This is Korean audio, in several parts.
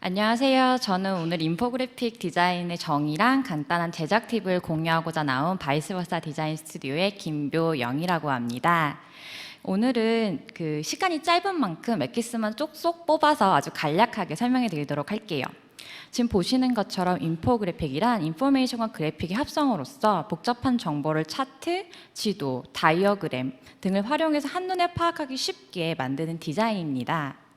안녕하세요. 저는 오늘 인포그래픽 디자인의 정의랑 간단한 제작 팁을 공유하고자 나온 바이스버사 디자인 스튜디오의 김묘영이라고 합니다. 오늘은 그 시간이 짧은 만큼 엑기스만 쪽쏙 뽑아서 아주 간략하게 설명해 드리도록 할게요. 지금 보시는 것처럼 인포그래픽이란 인포메이션과 그래픽의 합성어로서 복잡한 정보를 차트, 지도, 다이어그램 등을 활용해서 한눈에 파악하기 쉽게 만드는 디자인입니다.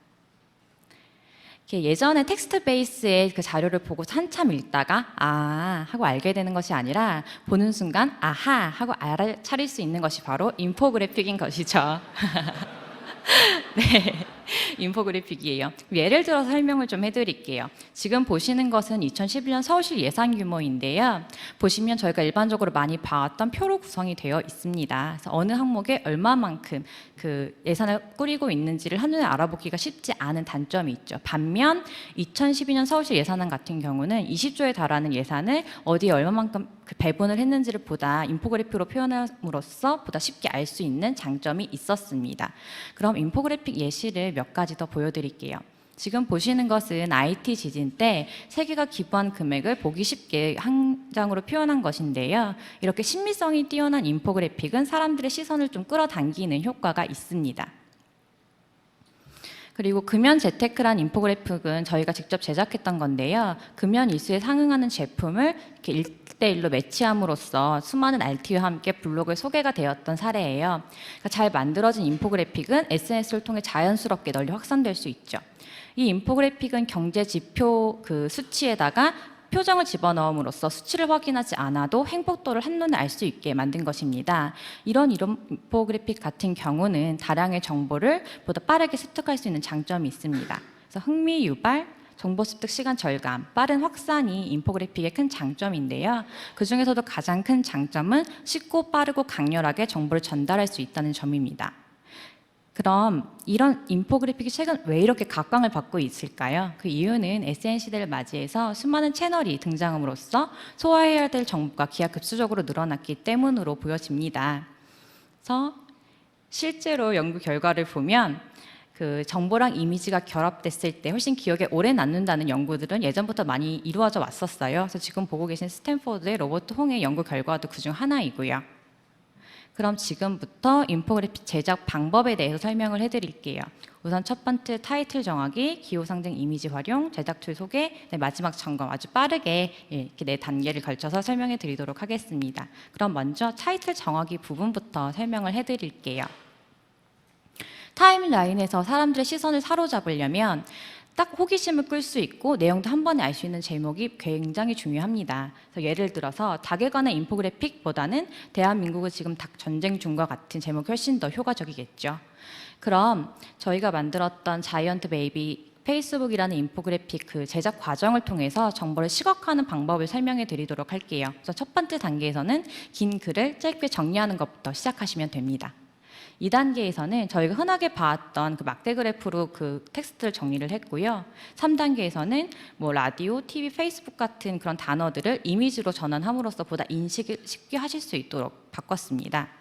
예전에 텍스트 베이스의 그 자료를 보고 한참 읽다가 아 하고 알게 되는 것이 아니라 보는 순간 아하 하고 알아차릴 수 있는 것이 바로 인포그래픽인 것이죠. 네, 인포그래픽이에요. 예를 들어서 설명을 좀 해드릴게요. 지금 보시는 것은 2011년 서울시 예산 규모인데요. 보시면 저희가 일반적으로 많이 봐왔던 표로 구성이 되어 있습니다. 그래서 어느 항목에 얼마만큼 그 예산을 꾸리고 있는지를 한눈에 알아보기가 쉽지 않은 단점이 있죠. 반면 2012년 서울시 예산안 같은 경우는 20조에 달하는 예산을 어디에 얼마만큼 그 배분을 했는지를 보다 인포그래픽으로 표현함으로써 보다 쉽게 알 수 있는 장점이 있었습니다. 그럼 인포그래픽 예시를 몇 가지 더 보여드릴게요. 지금 보시는 것은 IT 지진 때 세계가 기부한 금액을 보기 쉽게 한 장으로 표현한 것인데요. 이렇게 신미성이 뛰어난 인포그래픽은 사람들의 시선을 좀 끌어당기는 효과가 있습니다. 그리고 금연 재테크란 인포그래픽은 저희가 직접 제작했던 건데요. 금연 일수에 상응하는 제품을 이렇게 일대일로 매치함으로써 수많은 RT와 함께 블로그에 소개가 되었던 사례예요. 그러니까 잘 만들어진 인포그래픽은 SNS를 통해 자연스럽게 널리 확산될 수 있죠. 이 인포그래픽은 경제 지표 그 수치에다가 표정을 집어넣음으로써 수치를 확인하지 않아도 행복도를 한눈에 알 수 있게 만든 것입니다. 이런 인포그래픽 같은 경우는 다량의 정보를 보다 빠르게 습득할 수 있는 장점이 있습니다. 그래서 흥미 유발, 정보 습득 시간 절감, 빠른 확산이 인포그래픽의 큰 장점인데요. 그 중에서도 가장 큰 장점은 쉽고 빠르고 강렬하게 정보를 전달할 수 있다는 점입니다. 그럼 이런 인포그래픽이 최근 왜 이렇게 각광을 받고 있을까요? 그 이유는 SN 시대를 맞이해서 수많은 채널이 등장함으로써 소화해야 될 정보가 기하급수적으로 늘어났기 때문으로 보여집니다. 그래서 실제로 연구 결과를 보면 그 정보랑 이미지가 결합됐을 때 훨씬 기억에 오래 남는다는 연구들은 예전부터 많이 이루어져 왔었어요. 그래서 지금 보고 계신 스탠포드의 로버트 홍의 연구 결과도 그중 하나이고요. 그럼 지금부터 인포그래픽 제작 방법에 대해서 설명을 해드릴게요. 우선 첫 번째 타이틀 정하기, 기호 상징 이미지 활용, 제작 툴 소개, 네, 마지막 점검 아주 빠르게 예, 이렇게 네 단계를 걸쳐서 설명해 드리도록 하겠습니다. 그럼 먼저 타이틀 정하기 부분부터 설명을 해 드릴게요. 타임라인에서 사람들의 시선을 사로잡으려면 딱 호기심을 끌 수 있고 내용도 한 번에 알 수 있는 제목이 굉장히 중요합니다. 그래서 예를 들어서 닭에 관한 인포그래픽보다는 대한민국은 지금 닭 전쟁 중과 같은 제목이 훨씬 더 효과적이겠죠. 그럼 저희가 만들었던 자이언트 베이비 페이스북이라는 인포그래픽 그 제작 과정을 통해서 정보를 시각화하는 방법을 설명해 드리도록 할게요. 그래서 첫 번째 단계에서는 긴 글을 짧게 정리하는 것부터 시작하시면 됩니다. 2단계에서는 저희가 흔하게 봐왔던 그 막대 그래프로 그 텍스트를 정리를 했고요. 3단계에서는 뭐 라디오, TV, 페이스북 같은 그런 단어들을 이미지로 전환함으로써 보다 인식을 쉽게 하실 수 있도록 바꿨습니다.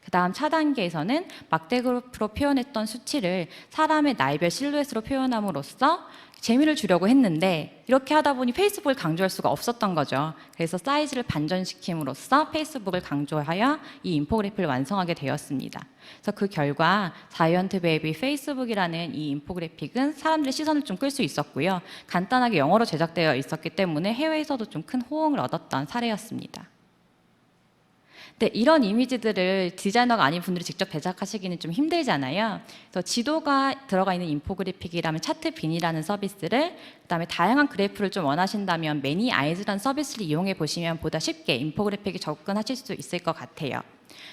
그 다음 차단계에서는 막대 그래프로 표현했던 수치를 사람의 나이별 실루엣으로 표현함으로써 재미를 주려고 했는데 이렇게 하다 보니 페이스북을 강조할 수가 없었던 거죠. 그래서 사이즈를 반전시킴으로써 페이스북을 강조하여 이 인포그래픽을 완성하게 되었습니다. 그래서 그 결과 자이언트 베이비 페이스북이라는 이 인포그래픽은 사람들의 시선을 좀 끌 수 있었고요. 간단하게 영어로 제작되어 있었기 때문에 해외에서도 좀 큰 호응을 얻었던 사례였습니다. 네, 이런 이미지들을 디자이너가 아닌 분들이 직접 제작하시기는 좀 힘들잖아요. 그래서 지도가 들어가 있는 인포그래픽이라면 차트빈이라는 서비스를 그다음에 다양한 그래프를 좀 원하신다면 매니 아이즈라는 서비스를 이용해 보시면 보다 쉽게 인포그래픽에 접근하실 수 있을 것 같아요.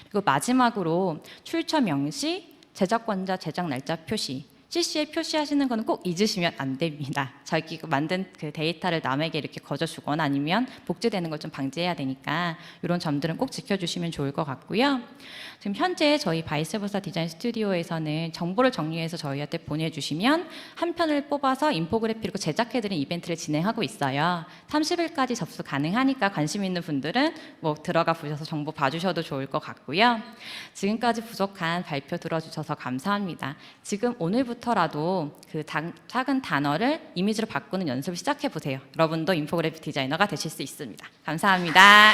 그리고 마지막으로 출처 명시, 제작권자 제작 날짜 표시 CC에 표시하시는 거는 꼭 잊으시면 안 됩니다. 자기가 만든 그 데이터를 남에게 이렇게 거저 주거나 아니면 복제되는 걸 좀 방지해야 되니까 이런 점들은 꼭 지켜주시면 좋을 것 같고요. 지금 현재 저희 바이스버사 디자인 스튜디오에서는 정보를 정리해서 저희한테 보내주시면 한 편을 뽑아서 인포그래픽으로 제작해드린 이벤트를 진행하고 있어요. 30일까지 접수 가능하니까 관심 있는 분들은 뭐 들어가 보셔서 정보 봐주셔도 좋을 것 같고요. 지금까지 부족한 발표 들어주셔서 감사합니다. 지금 오늘부터 지금부터라도 그 단- 작은 단어를 이미지로 바꾸는 연습을 시작해 보세요. 여러분도 인포그래픽 디자이너가 되실 수 있습니다. 감사합니다.